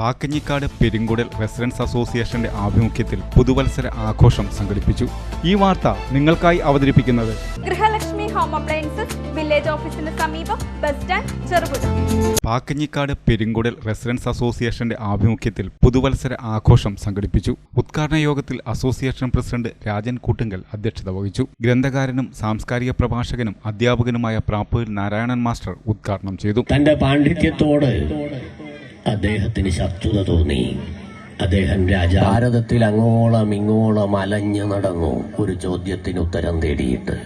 Pakkanjikkad Peringudal residence അസോസിയേഷന്റെ ആഭിമുഖ്യത്തിൽ പുതുവത്സര ആഘോഷം സംഘടിപ്പിച്ചു. ഈ വാർത്ത നിങ്ങൾക്കായി അവതരിപ്പിക്കുന്നത് ഗൃഹലക്ഷ്മി ഹോം അപ്ലയൻസസ് വില്ലേജ് ഓഫീസിന് സമീപം bus stand Cherupuzha. Pakkanjikkad Peringudal residence അസോസിയേഷന്റെ ആഭിമുഖ്യത്തിൽ പുതുവത്സര ആഘോഷം സംഘടിപ്പിച്ചു. ഉദ്ഘാടന യോഗത്തിൽ അസോസിയേഷൻ പ്രസിഡന്റ് രാജൻ കൂട്ടുങ്കൽ അധ്യക്ഷത വഹിച്ചു. ഗ്രന്ഥകാരനും സാംസ്കാരിക പ്രഭാഷകനും അധ്യാപകനുമായ പ്രാപ്പൂർ നാരായണൻ മാസ്റ്റർ ഉദ്ഘാടനം ചെയ്തു. തന്റെ പാണ്ഡിത്യത്തോട് അദ്ദേഹത്തിന് ശത്രുത തോന്നി. അദ്ദേഹം രാജ ഭാരതത്തിൽ അങ്ങോളം ഇങ്ങോളം അലഞ്ഞു നടന്നു. ഒരു ചോദ്യത്തിന് ഉത്തരം തേടിയിട്ട്.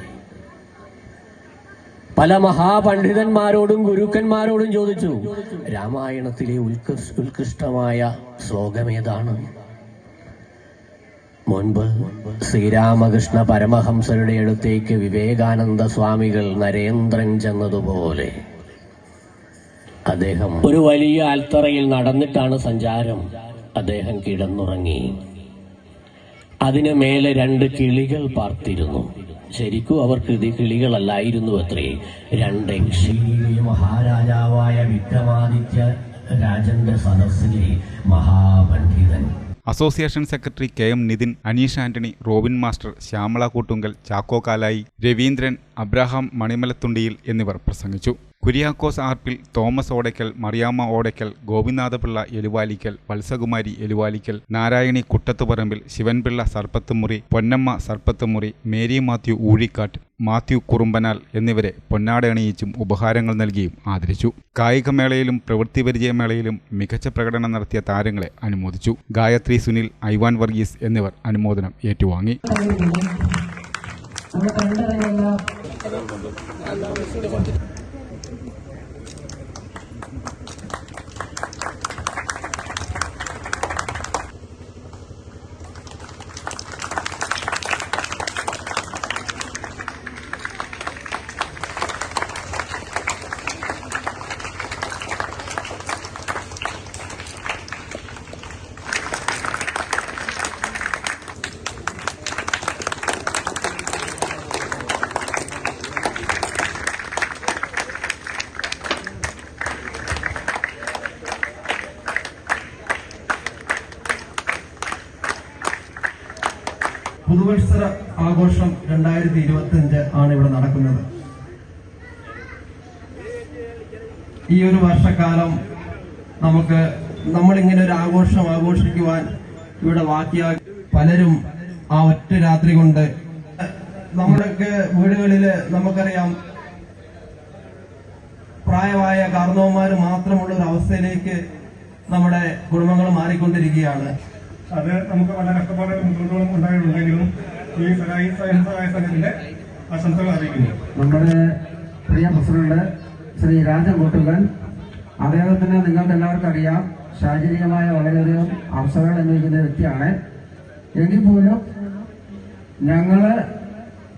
പല മഹാപണ്ഡിതന്മാരോടും ഗുരുക്കന്മാരോടും ചോദിച്ചു രാമായണത്തിലെ ഉത്കൃഷ്ടമായ ശ്ലോകമേതാണ് മുൻപ് ശ്രീരാമകൃഷ്ണ പരമഹംസരുടെ അടുത്തേക്ക് വിവേകാനന്ദ സ്വാമികൾ നരേന്ദ്രൻ ചെന്നതുപോലെ അദ്ദേഹം ഒരു വലിയ ആൽത്തറയിൽ നടന്നിട്ടാണ് സഞ്ചാരം. അദ്ദേഹം കിടന്നുറങ്ങി. അതിനു മേലെ രണ്ട് കിളികൾ പാർത്തിരുന്നു. ശരിക്കും അവർക്ക് ഇത് കിളികളല്ലായിരുന്നു അത്രേ രണ്ട് മഹാരാജാവായ വിക്രമാദിത്യ രാജന്റെ സദസ്സിലെ മഹാപണ്ഡിതൻ. Association secretary K M Nithin Aneesh Antony Robin master Shyamala Koottungal Chacko Kalayi Raveendran Abraham Manimalathundiyil എന്നിവർ പ്രസംഗിച്ചു. കുര്യാക്കോസ് ആർപ്പിൽ തോമസ് ഓടയ്ക്കൽ മറിയാമ്മ ഓടയ്ക്കൽ ഗോപിനാഥപിള്ള എലുവാലിക്കൽ വത്സകുമാരി എലുവാലിക്കൽ നാരായണി കുട്ടത്തുപറമ്പിൽ ശിവൻപിള്ള സർപ്പത്തുമുറി പൊന്നമ്മ സർപ്പത്തുമുറി മേരി മാത്യു ഊഴിക്കാട്ട് മാത്യു കുറുമ്പനാൽ എന്നിവരെ പൊന്നാടയണിയിച്ചും ഉപഹാരങ്ങൾ നൽകിയും ആദരിച്ചു. കായികമേളയിലും പ്രവൃത്തി പരിചയമേളയിലും മികച്ച പ്രകടനം നടത്തിയ താരങ്ങളെ അനുമോദിച്ചു. ഗായത്രി സുനിൽ ഐവാൻ വർഗീസ് എന്നിവർ അനുമോദനം ഏറ്റുവാങ്ങി. പുതുവത്സര ആഘോഷം രണ്ടായിരത്തി ഇരുപത്തി അഞ്ച് ആണ് ഇവിടെ നടക്കുന്നത്. ഈ ഒരു വർഷക്കാലം നമുക്ക് നമ്മളിങ്ങനെ ഒരു ആഘോഷം ആഘോഷിക്കുവാൻ ഇവിടെ ബാക്കിയാ പലരും ആ ഒറ്റ രാത്രി കൊണ്ട് നമ്മുടെയൊക്കെ വീടുകളിൽ നമുക്കറിയാം പ്രായമായ കാർന്നവന്മാർ മാത്രമുള്ള ഒരു അവസ്ഥയിലേക്ക് നമ്മുടെ കുടുംബങ്ങൾ മാറിക്കൊണ്ടിരിക്കുകയാണ്. അത് നമുക്ക് വളരെ കഷ്ടപ്പാടും ബുദ്ധിമുട്ടുകളും ഉണ്ടായിട്ടുണ്ടെങ്കിലും ഈ സഹായി സ്വയം സഹായ സംഘത്തിന്റെ ആശംസകൾ അറിയിക്കുന്നു. നമ്മുടെ പ്രിയ പ്രസിഡന്റ് ശ്രീ രാജൻ കൂട്ടുകൻ അദ്ദേഹത്തിന് നിങ്ങൾക്ക് എല്ലാവർക്കും അറിയാം ശാരീരികമായ വളരെയധികം അവസരങ്ങൾ അനുഭവിക്കുന്ന വ്യക്തിയാണ്. എങ്കിൽ പോലും ഞങ്ങൾ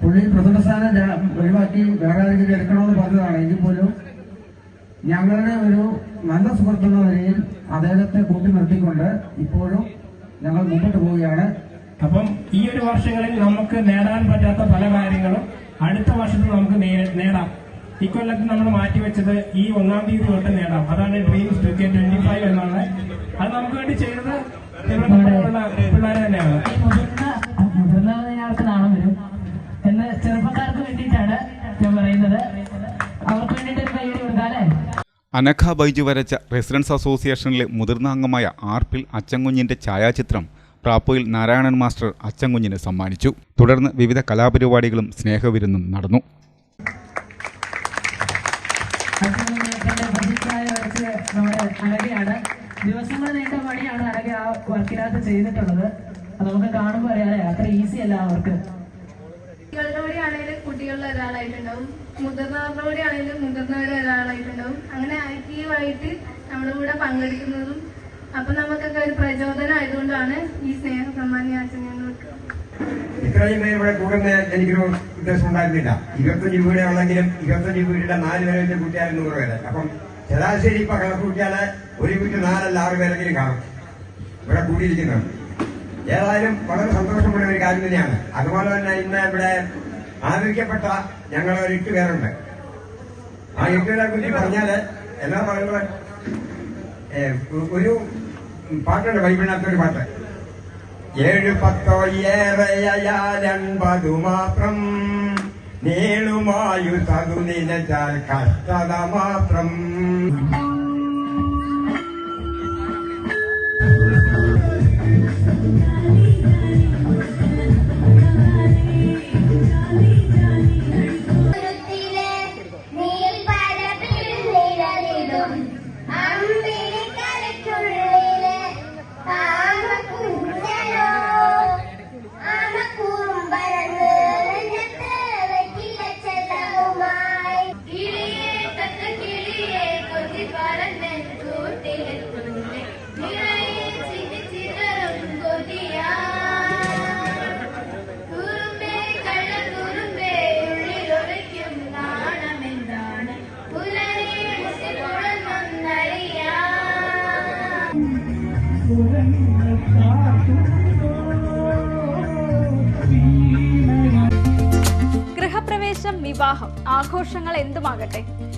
പുള്ളി പ്രസിഡന്റ് സ്ഥാനം ഒഴിവാക്കി വേറെ ആരെങ്കിലും എടുക്കണമെന്ന് പറഞ്ഞതാണ്. എങ്കിൽ പോലും ഞങ്ങളുടെ ഒരു നല്ല സുഹൃത്തെന്ന നിലയിൽ അദ്ദേഹത്തെ കൂട്ടി നിർത്തിക്കൊണ്ട് ഇപ്പോഴും ഞങ്ങൾ മുന്നോട്ട് പോവുകയാണ്. അപ്പം ഈ ഒരു വർഷങ്ങളിൽ നമുക്ക് നേടാൻ പറ്റാത്ത പല കാര്യങ്ങളും അടുത്ത വർഷത്തിൽ നമുക്ക് നേടാം. ഇക്കൊല്ലത്ത് നമ്മൾ മാറ്റിവെച്ചത് ഈ ഒന്നാം തീയതി തൊട്ട് നേടാം. അതാണ് dreams two K twenty five എന്നാണ്. അത് നമുക്ക് വേണ്ടി ചെയ്തത് പിള്ളേരെ തന്നെയാണ്. വരും. ചെറുപ്പക്കാർക്ക് വേണ്ടിയിട്ടാണ് ഞാൻ പറയുന്നത്. അവർക്ക് വേണ്ടിയിട്ട് അനഘ ബൈജു വരച്ച റെസിഡൻസ് അസോസിയേഷനിലെ മുതിർന്ന അംഗമായ ആർപ്പിൽ അച്ചങ്കുഞ്ഞിന്റെ ഛായാചിത്രം പ്രാപ്പോയിൽ നാരായണൻ മാസ്റ്റർ അച്ചങ്കുഞ്ഞിന് സമ്മാനിച്ചു. തുടർന്ന് വിവിധ കലാപരിപാടികളും സ്നേഹവിരുന്നും നടന്നു. ദിവസങ്ങൾ നീണ്ട പണിയാണ് അനഘ ആ വർക്കിനകത്ത് ചെയ്തിട്ടുള്ളത് അത് നമുക്ക് കാണുമ്പോൾ അറിയാതെ അത്ര ഈസി അല്ല ആ വർക്ക് കൂടെ ആണെങ്കിലും മുതിർന്നവരെ ഒരാളായിട്ടുണ്ടാവും മുതിർന്നവരുടെ ആണെങ്കിലും അങ്ങനെ ആക്റ്റീവായിട്ട് നമ്മുടെ കൂടെ പങ്കെടുക്കുന്നതും അപ്പൊ നമുക്കൊക്കെ ഒരു പ്രചോദനം ആയതുകൊണ്ടാണ് ഈ സ്നേഹ സമ്മാനം ഞങ്ങൾക്ക് ഇത്രയും പേര് ഇവിടെ കൂടുന്ന എനിക്കൊരു ഉദ്ദേശം ഉണ്ടായിരുന്നില്ല. ഇരുപത്തഞ്ച് വീട് ഉള്ളെങ്കിലും ഇരുപത്തഞ്ച് വീടിന്റെ നാല് പേരെ വെച്ച് കൂട്ടിയാൽ നൂറ് പേര്. അപ്പം ശരാശരി ഇപ്പൊ കണക്ക് കൂട്ടിയാൽ ഒരു വീട്ടിൽ നാലല്ല ആറ് പേരെങ്കിലും കാണും. ഇവിടെ കൂടിയിരിക്കുന്നുണ്ട് ഏതായാലും വളരെ സന്തോഷമുള്ള ഒരു കാര്യം തന്നെയാണ്. അതുപോലെ തന്നെ ഇന്ന് ഇവിടെ ആദരിക്കപ്പെട്ട ഞങ്ങൾ ഒരു എട്ട് പേരുണ്ട്. ആ എട്ട് പേരെ കുറിച്ച് പറഞ്ഞാൽ എല്ലാ പറയുന്നത് ഒരു പാട്ടുണ്ട് ബൈബിളിനകത്തൊരു പാട്ട്. ഏഴ് പത്തോ ഏറെയൻപതു മാത്രം നീളുമായു തതു നിലച്ചാൽ കഷ്ടത മാത്രം. ഗൃഹപ്രവേശം വിവാഹം. ആഘോഷങ്ങൾ എന്തുമാകട്ടെ?